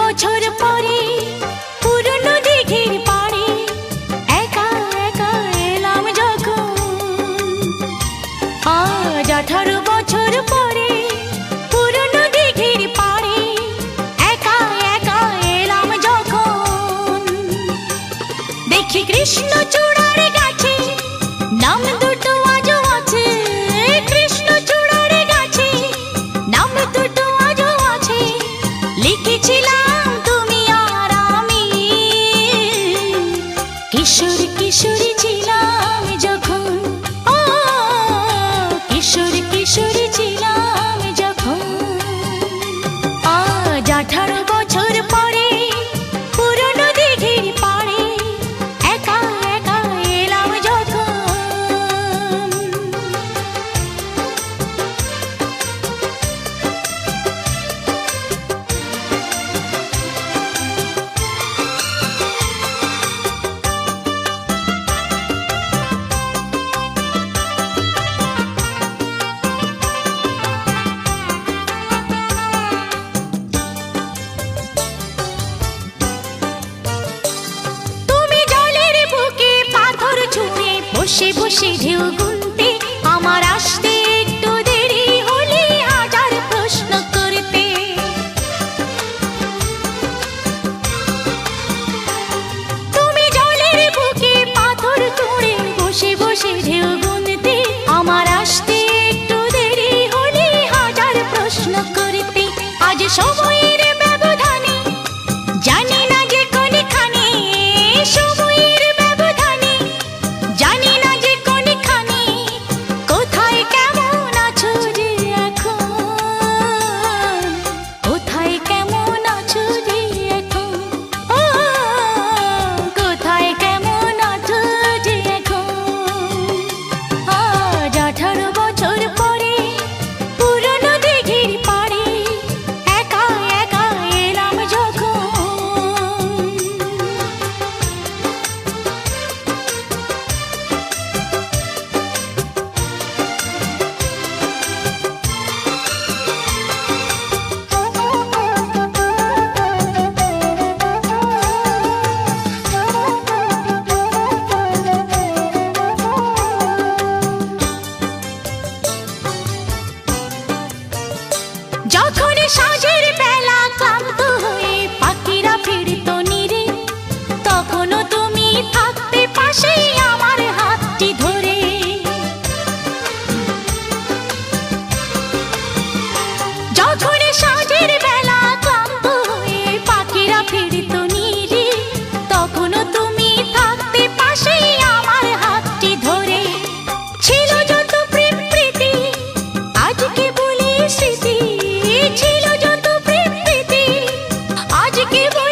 বছর কিশোর বসে বসে ঢেউ গুনতে, আমার আসতে একটু দেরি হলে হাজার প্রশ্ন করতে। তুমি জলের বুকে পাথর ছুঁড়ে বসে বসে ঢেউ গুনতে, আমার আসতে একটু দেরি হলে হাজার প্রশ্ন করতে। আজ সময়ের থাকতে আমার হাতটি ধরে। যখন সাঁঝের বেলা ক্লান্ত হয়ে পাখিরা ফিরত নিরে তখনও তুমি থাকতে পাশে আমার হাতটি ধরে। ছিল যত প্রেম প্রীতি, আজকে বলি স্মৃতি। ছিল যত প্রেম প্রীতি, আজকে বলি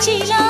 起来